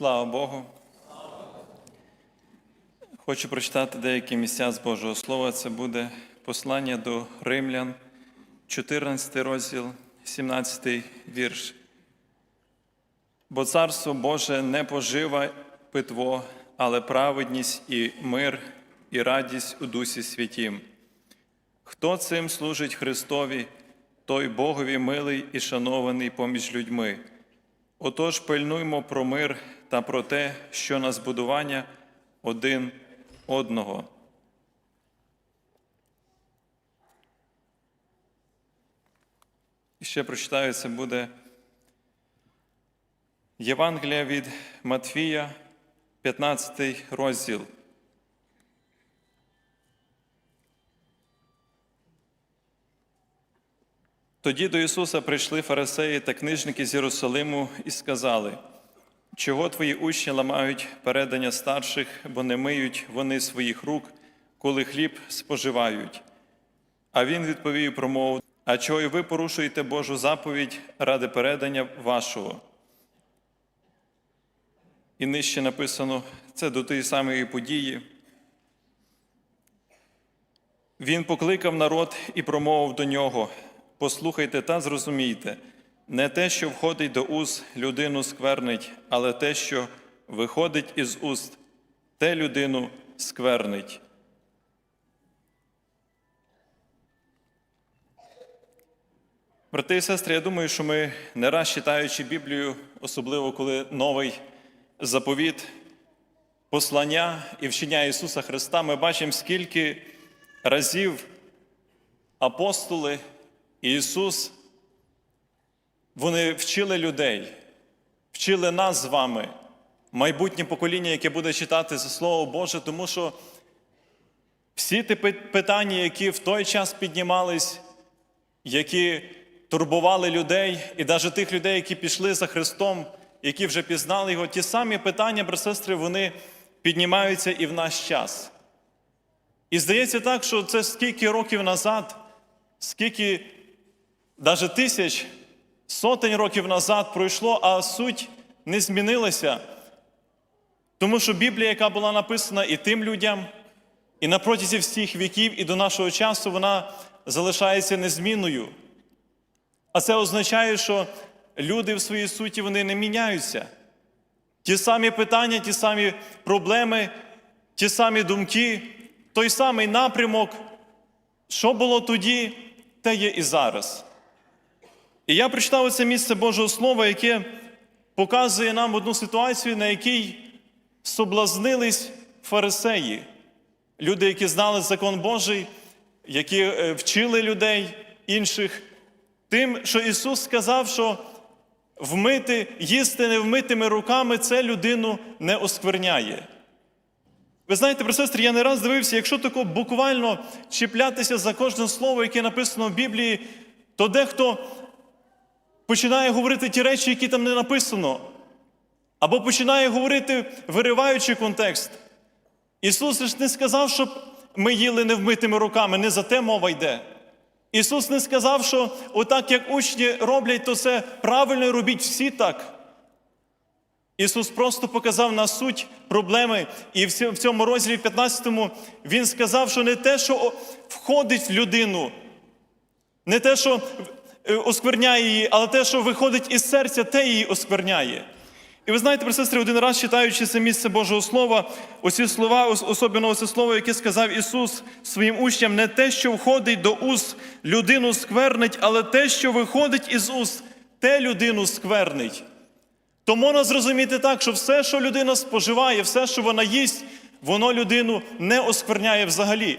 Слава Богу. Хочу прочитати деякі місця з Божого Слова. Це буде послання до римлян, 14 розділ, 17 вірш. Бо царство Боже не пожива питво, але праведність і мир, і радість у Дусі Святім. Хто цим служить Христові, той Богові милий і шанований поміж людьми. Отож, пильнуймо про мир та про те, що на збудування один одного. І ще прочитаю, це буде Євангелія від Матфія, 15 розділ. Тоді до Ісуса прийшли фарисеї та книжники з Єрусалиму і сказали, чого твої учні ламають передання старших, бо не миють вони своїх рук, коли хліб споживають. А він відповів промову, а чого й ви порушуєте Божу заповідь ради передання вашого? І нижче написано, це до тієї самої події. Він покликав народ і промовив до нього: Послухайте та зрозумійте, не те, що входить до уст, людину сквернить, але те, що виходить із уст, те людину сквернить. Брати і сестри, я думаю, що ми не раз читаючи Біблію, особливо коли новий заповіт, послання і вчення Ісуса Христа, ми бачимо, скільки разів апостоли Ісус, вони вчили людей, вчили нас з вами, майбутнє покоління, яке буде читати за Слово Боже, тому що всі ті питання, які в той час піднімались, які турбували людей, і навіть тих людей, які пішли за Христом, які вже пізнали Його, ті самі питання, брати сестри, вони піднімаються і в наш час. І здається так, що це скільки років назад, скільки навіть тисяч, сотень років назад пройшло, а суть не змінилася. Тому що Біблія, яка була написана і тим людям, і на протязі всіх віків, і до нашого часу, вона залишається незмінною. А це означає, що люди в своїй суті вони не міняються. Ті самі питання, ті самі проблеми, ті самі думки, той самий напрямок, що було тоді, те є і зараз. І я прочитав це місце Божого Слова, яке показує нам одну ситуацію, на якій соблазнились фарисеї, люди, які знали закон Божий, які е, вчили людей інших, тим, що Ісус сказав, що вмити, їсти невмитими руками це людину не оскверняє. Ви знаєте, про сестри, я не раз дивився, якщо тако буквально чіплятися за кожне слово, яке написано в Біблії, то дехто починає говорити ті речі, які там не написано, або починає говорити, вириваючи контекст. Ісус ж не сказав, щоб ми їли невмитими руками, не за те мова йде. Ісус не сказав, що отак, як учні роблять, то це правильно робіть всі так. Ісус просто показав на суть проблеми, і в цьому розділі 15 Він сказав, що не те, що входить в людину, не те, що оскверняє її, але те, що виходить із серця, те її оскверняє. І ви знаєте, про сестри, один раз читаючи це місце Божого Слова, оці слова, особливо оце слово, яке сказав Ісус своїм учням, не те, що входить до уст, людину сквернить, але те, що виходить із уст, те людину сквернить. То можна зрозуміти так, що все, що людина споживає, все, що вона їсть, воно людину не оскверняє взагалі.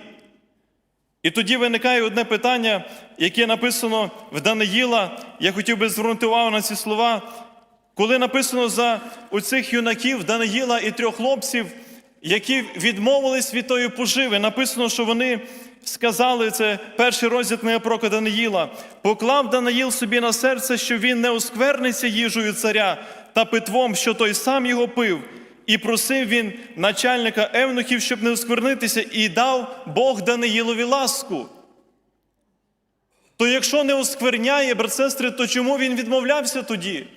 І тоді виникає одне питання, яке написано в Даниїла. Я хотів би звернути увагу на ці слова. Коли написано за оцих юнаків Даниїла і трьох хлопців, які відмовились від тої поживи, написано, що вони сказали це перший розділ книги пророка Даниїла, поклав Даниїл собі на серце, що він не оскверниться їжею царя та питвом, що той сам його пив, і просив він начальника евнухів, щоб не осквернитися, і дав Бог Даниїлові ласку. То якщо не оскверняє, брат сестри, то чому він відмовлявся тоді?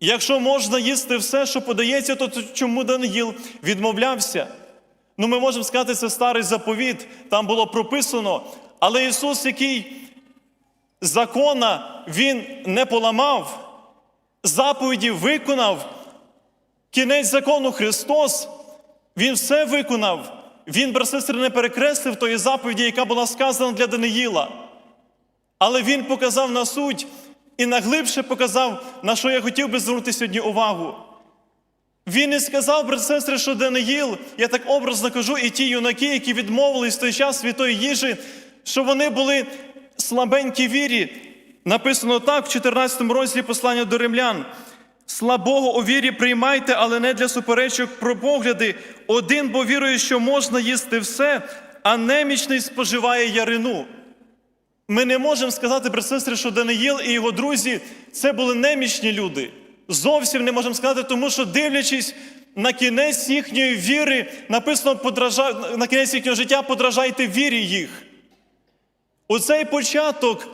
Якщо можна їсти все, що подається, то чому Даниїл відмовлявся? Ну, ми можемо сказати, це старий заповіт, там було прописано. Але Ісус, який закона Він не поламав, заповіді виконав, кінець закону Христос, Він все виконав. Він, брат сестри, не перекреслив тої заповіді, яка була сказана для Даниїла. Але Він показав на суть і наглибше показав, на що я хотів би звернути сьогодні увагу. Він не сказав, брат сестри, що Даниїл, я так образно кажу, і ті юнаки, які відмовились в той час від тої їжі, що вони були слабенькі вірі. Написано так в 14 розділі послання до римлян. Слабого у вірі приймайте, але не для суперечок про погляди. Один бо вірує, що можна їсти все, а немічний споживає ярину. Ми не можемо сказати, брат сестри, що Даниїл і його друзі це були немічні люди. Зовсім не можемо сказати, тому що дивлячись на кінець їхньої віри, написано подража... на кінець їхнього життя, подражайте вірі їх. Оцей початок,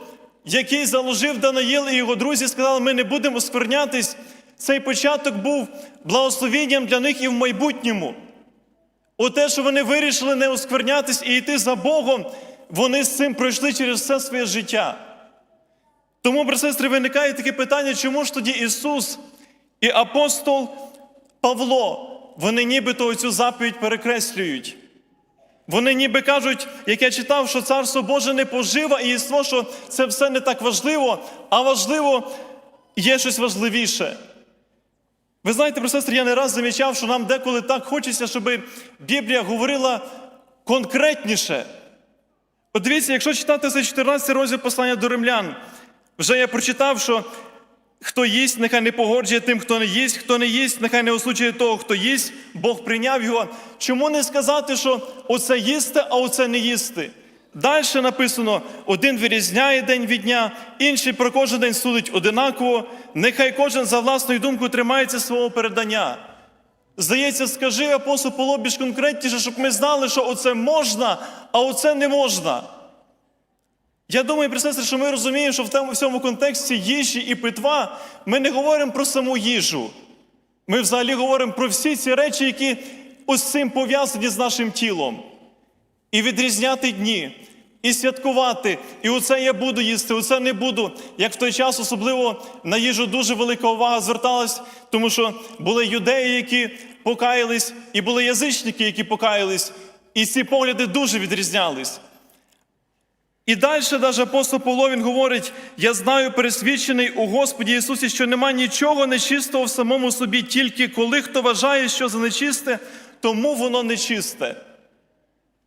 який заложив Даниїл і його друзі, сказали, ми не будемо сквернятись, цей початок був благословенням для них і в майбутньому. У те, що вони вирішили не осквернятись і йти за Богом, вони з цим пройшли через все своє життя. Тому, брат сестри, виникає таке питання, чому ж тоді Ісус і апостол Павло, вони нібито цю заповідь перекреслюють. Вони ніби кажуть, як я читав, що Царство Боже не пожива і єство, що це все не так важливо, а важливо є щось важливіше. Ви знаєте, брат сестри, я не раз замічав, що нам деколи так хочеться, щоб Біблія говорила конкретніше. Подивіться, якщо читати цей 14 розділ послання до римлян, вже я прочитав, що хто їсть, нехай не погоджує тим, хто не їсть, хто не їсть, нехай не осуджує того, хто їсть, Бог прийняв його. Чому не сказати, що оце їсти, а оце не їсти? Далі написано: один вирізняє день від дня, інший про кожен день судить одинаково, нехай кожен за власною думкою тримається свого передання. Здається, скажи апостол Павло більш конкретніше, щоб ми знали, що оце можна, а оце не можна. Я думаю, сестри, що ми розуміємо, що в тому всьому контексті їжі і питва ми не говоримо про саму їжу. Ми взагалі говоримо про всі ці речі, які ось цим пов'язані з нашим тілом. І відрізняти дні, і святкувати. І оце я буду їсти, оце не буду. Як в той час, особливо на їжу дуже велика увага зверталась, тому що були юдеї, які покаялись, і були язичники, які покаялись. І ці погляди дуже відрізнялись. І далі навіть апостол Павло, він говорить: я знаю, пересвідчений у Господі Ісусі, що нема нічого нечистого в самому собі, тільки коли хто вважає, що за нечисте, тому воно нечисте.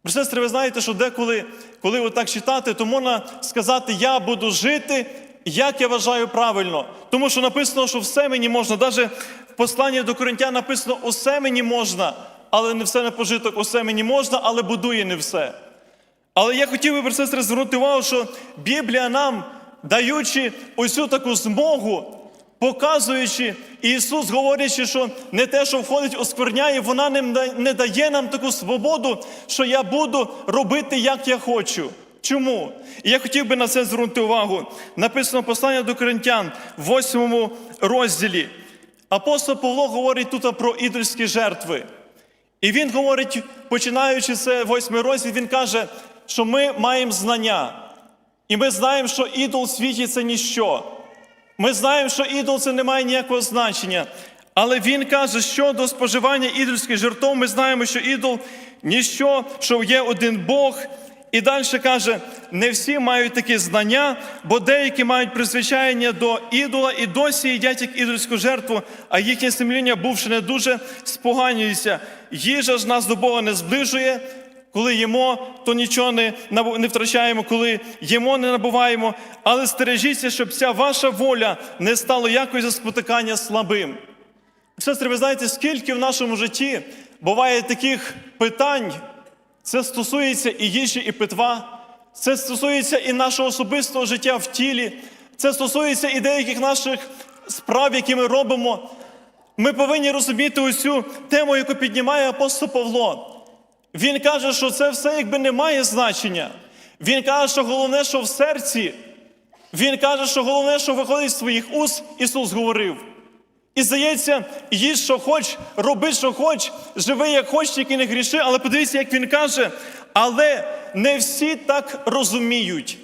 Сестри, ви знаєте, що деколи, коли отак читати, то можна сказати, я буду жити, як я вважаю правильно. Тому що написано, що все мені можна. Навіть в посланні до Коринтян написано, усе мені можна, але не все на пожиток, усе мені можна, але будує не все. Але я хотів би, сестри, звернути увагу, що Біблія нам, даючи усю таку змогу, показуючи, Ісус, говорячи, що не те, що входить, оскверняє, вона не дає нам таку свободу, що я буду робити, як я хочу. Чому? І я хотів би на це звернути увагу. Написано послання до Коринтян в 8 розділі. Апостол Павло говорить тут про ідольські жертви. І він говорить, починаючи це восьмий розділ, він каже, що ми маємо знання. І ми знаємо, що ідол в світі це ніщо. Ми знаємо, що ідол це не має ніякого значення. Але він каже, що до споживання ідольських жертв, ми знаємо, що ідол ніщо, що є один Бог. І далі каже, не всі мають такі знання, бо деякі мають призвичаєння до ідола і досі їдять як ідольську жертву, а їхнє сумління, бувши не дуже, споганюється. Їжа ж нас до Бога не зближує. Коли їмо, то нічого не не втрачаємо, коли їмо, не набуваємо. Але стережіться, щоб ця ваша воля не стала якось за спотикання слабим. Сестри, ви знаєте, скільки в нашому житті буває таких питань, це стосується і їжі, і питва, це стосується і нашого особистого життя в тілі, це стосується і деяких наших справ, які ми робимо. Ми повинні розуміти усю тему, яку піднімає апостол Павло. Він каже, що це все якби не має значення. Він каже, що головне, що в серці. Він каже, що головне, що виходить з своїх уст, Ісус говорив. І здається, їж, що хоч, роби, що хоч, живи, як хоч, тільки не гріши. Але подивіться, як він каже, але не всі так розуміють.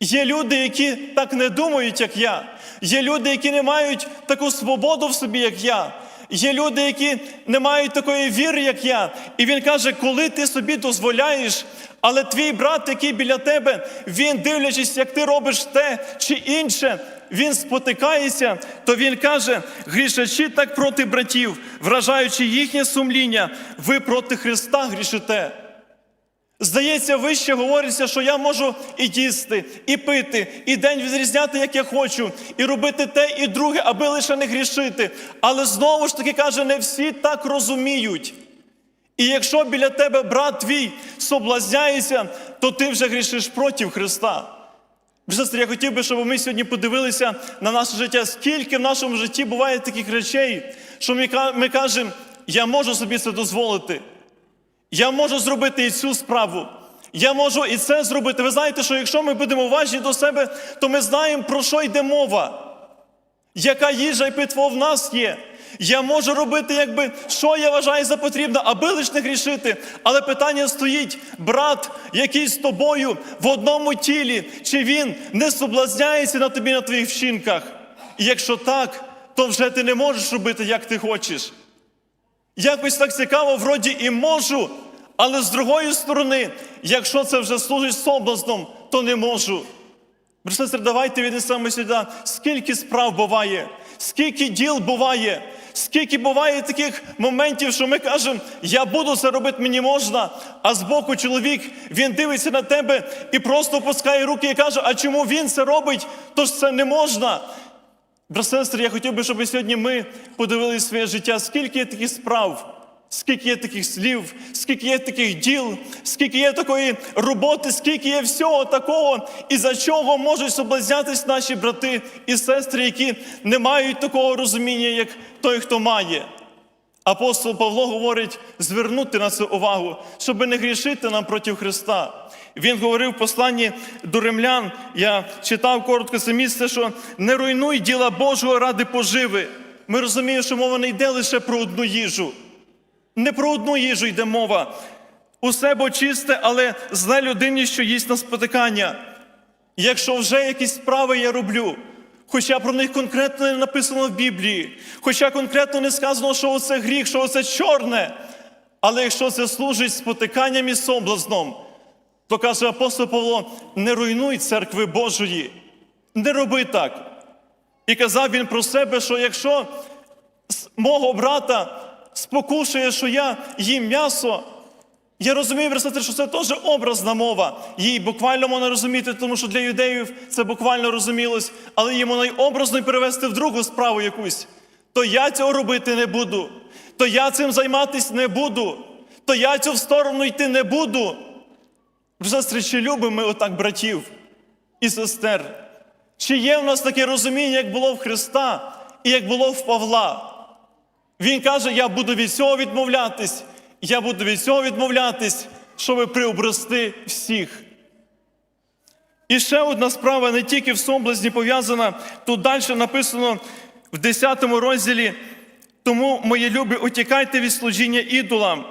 Є люди, які так не думають, як я. Є люди, які не мають таку свободу в собі, як я. Є люди, які не мають такої віри, як я. І він каже, коли ти собі дозволяєш, але твій брат, який біля тебе, він, дивлячись, як ти робиш те чи інше, він спотикається, то він каже: грішачі так проти братів, вражаючи їхнє сумління, ви проти Христа грішите. Здається, вище говориться, що я можу і їсти, і пити, і день відрізняти, як я хочу, і робити те, і друге, аби лише не грішити. Але знову ж таки каже, не всі так розуміють. І якщо біля тебе брат твій соблазняється, то ти вже грішиш проти Христа. Сестри, я хотів би, щоб ми сьогодні подивилися на наше життя, скільки в нашому житті буває таких речей, що ми, кажемо, я можу собі це дозволити. Я можу зробити і цю справу. Я можу і це зробити. Ви знаєте, що якщо ми будемо уважні до себе, то ми знаємо, про що йде мова. Яка їжа і питво в нас є. Я можу робити, якби, що я вважаю за потрібне, аби лиш не грішити. Але питання стоїть: брат, який з тобою в одному тілі, чи він не соблазняється на тобі на твоїх вчинках? І якщо так, то вже ти не можеш робити, як ти хочеш. Якось так цікаво, вроді і можу, але з другої сторони, якщо це вже служить соблазном, то не можу. Брат, давайте віднесемо сюди, скільки справ буває, скільки діл буває, скільки буває таких моментів, що ми кажемо, я буду це робити, мені можна, а збоку чоловік він дивиться на тебе і просто опускає руки і каже, а чому він це робить, то ж це не можна. Сестри, я хотів би, щоб сьогодні ми подивилися своє життя, скільки є таких справ, скільки є таких слів, скільки є таких діл, скільки є такої роботи, скільки є всього такого, і за чого можуть соблазнятись наші брати і сестри, які не мають такого розуміння, як той, хто має. Апостол Павло говорить звернути на це увагу, щоб не грішити нам проти Христа. Він говорив в посланні до римлян, я читав коротко це місце, що не руйнуй діла Божого ради поживи. Ми розуміємо, що мова не йде лише про одну їжу. Не про одну їжу йде мова. Усе бо чисте, але зле людині, що їсть на спотикання. Якщо вже якісь справи я роблю, хоча про них конкретно не написано в Біблії, хоча конкретно не сказано, що оце гріх, що оце чорне, але якщо це служить спотиканням і соблазном, то каже апостол Павло: не руйнуй церкви Божої, не роби так. І казав він про себе, що якщо мого брата спокушує, що я їм м'ясо, я розумію, брат, що це теж образна мова. Її буквально можна розуміти, тому що для юдеїв це буквально розумілось, але її можна й образно перевести в другу справу якусь. То я цього робити не буду, то я цим займатися не буду, то я цю в сторону йти не буду. Сестри, чи любимо ми отак братів і сестер? Чи є в нас таке розуміння, як було в Христа і як було в Павла? Він каже: я буду від цього відмовлятись, я буду від цього відмовлятись, щоб приобрести всіх. І ще одна справа не тільки в соблазні пов'язана, тут далі написано в 10 розділі. Тому, мої любі, утікайте від служіння ідолам.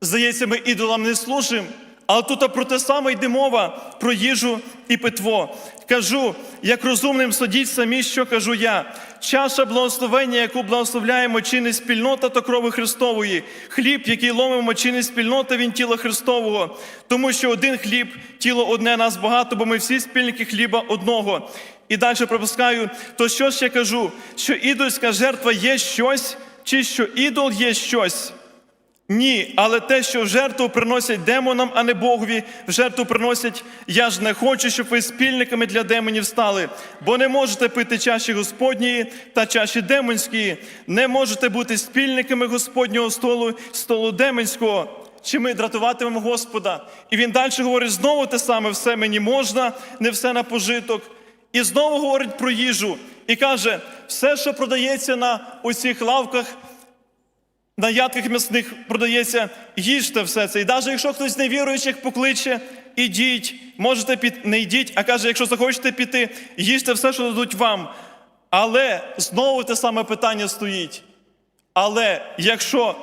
Здається, ми ідолам не служимо, але тут про те саме йде мова про їжу і питво. Кажу, як розумним судіть самі, що кажу я. Чаша благословення, яку благословляємо, чини спільнота та крови Христової. Хліб, який ломимо, чини спільнота, він тіла Христового. Тому що один хліб, тіло одне, нас багато, бо ми всі спільники хліба одного. І далі пропускаю, то що ж я кажу? Що ідольська жертва є щось, чи що ідол є щось? Ні, але те, що в жертву приносять демонам, а не Богові, в жертву приносять, я ж не хочу, щоб ви спільниками для демонів стали, бо не можете пити чаші Господньої та чаші демонської, не можете бути спільниками Господнього столу, столу демонського. Чи ми дратуватимемо Господа? І він далі говорить знову те саме: все мені можна, не все на пожиток. І знову говорить про їжу і каже: все, що продається на оцих лавках, на ядках м'ясних продається, їжте все це. І навіть якщо хтось з невіруючих покличе, ідіть, можете піти, не йдіть, а каже, якщо захочете піти, їжте все, що дадуть вам. Але знову те саме питання стоїть. Але якщо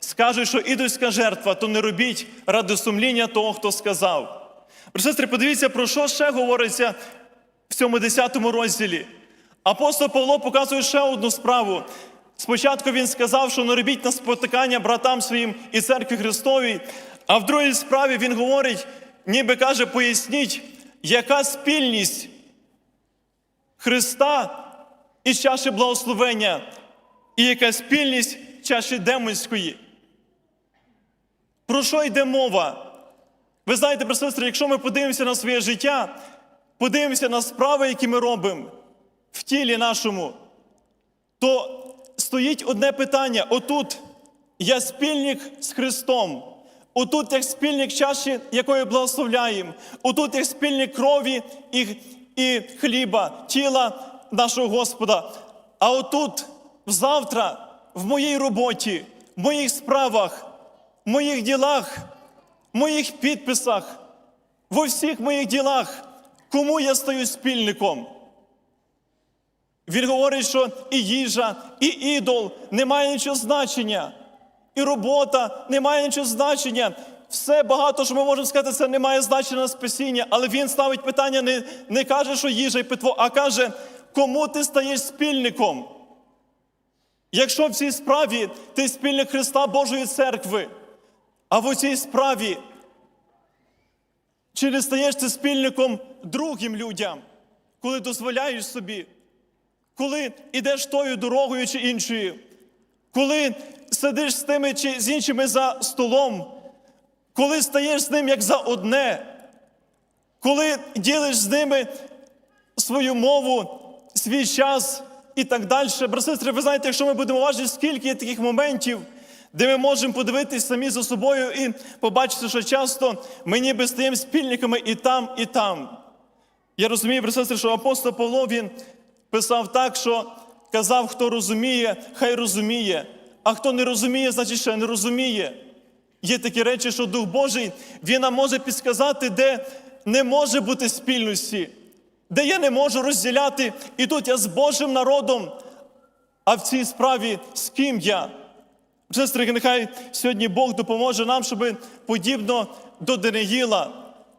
скажуть, що ідольська жертва, то не робіть ради сумління того, хто сказав. Сестри, подивіться, про що ще говориться в цьому 10 розділі. Апостол Павло показує ще одну справу. Спочатку він сказав, що не робіть на спотикання братам своїм і церкві Христовій, а в другій справі він говорить, ніби каже, поясніть, яка спільність Христа і чаші благословення, і яка спільність чаші демонської. Про що йде мова? Ви знаєте, брати, сестри, якщо ми подивимося на своє життя, подивимося на справи, які ми робимо в тілі нашому, то стоїть одне питання: отут я спільник з Христом. Отут як спільник чаші, якою благословляємо, отут як спільник крові і, і хліба, тіла нашого Господа. А отут завтра, в моїй роботі, в моїх справах, в моїх ділах, в моїх підписах, во всіх моїх ділах, кому я стаю спільником. Він говорить, що і їжа, і ідол не має нічого значення, і робота не має нічого значення. Все багато, що ми можемо сказати, це не має значення на спасіння. Але він ставить питання, не, не каже, що їжа і питво, а каже, кому ти стаєш спільником. Якщо в цій справі ти спільник Христа Божої церкви, а в цій справі чи не стаєш ти спільником другим людям, коли дозволяєш собі, коли йдеш тою дорогою чи іншою, коли сидиш з тими чи з іншими за столом, коли стаєш з ним як за одне, коли ділиш з ними свою мову, свій час і так далі. Брати, сестри, ви знаєте, якщо ми будемо уважні, скільки є таких моментів, де ми можемо подивитись самі за собою і побачити, що часто ми ніби стаємо спільниками і там, і там. Я розумію, брати, сестри, що апостол Павло він писав так, що казав, хто розуміє, хай розуміє, а хто не розуміє, значить ще не розуміє. Є такі речі, що Дух Божий він нам може підсказати, де не може бути спільності, де я не можу розділяти, і тут я з Божим народом, а в цій справі з ким я? Сестри, нехай сьогодні Бог допоможе нам, щоб подібно до Денеїла,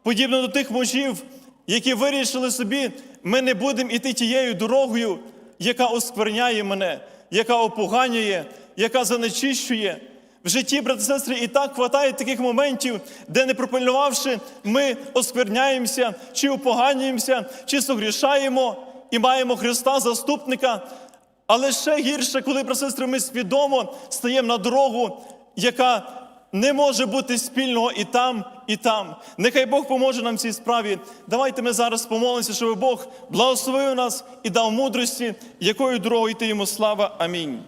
подібно до тих мужів, які вирішили собі, ми не будемо іти тією дорогою, яка оскверняє мене, яка опоганює, яка занечищує. В житті, брати сестри, і так хватає таких моментів, де не пропильнувавши, ми оскверняємося, чи опоганюємося, чи согрішаємо і маємо Христа заступника. Але ще гірше, коли, і сестри, ми свідомо стаємо на дорогу, яка не може бути спільного і там, і там. Нехай Бог поможе нам в цій справі. Давайте ми зараз помолимося, щоб Бог благословив нас і дав мудрості, якою дорогою йти йому слава. Амінь.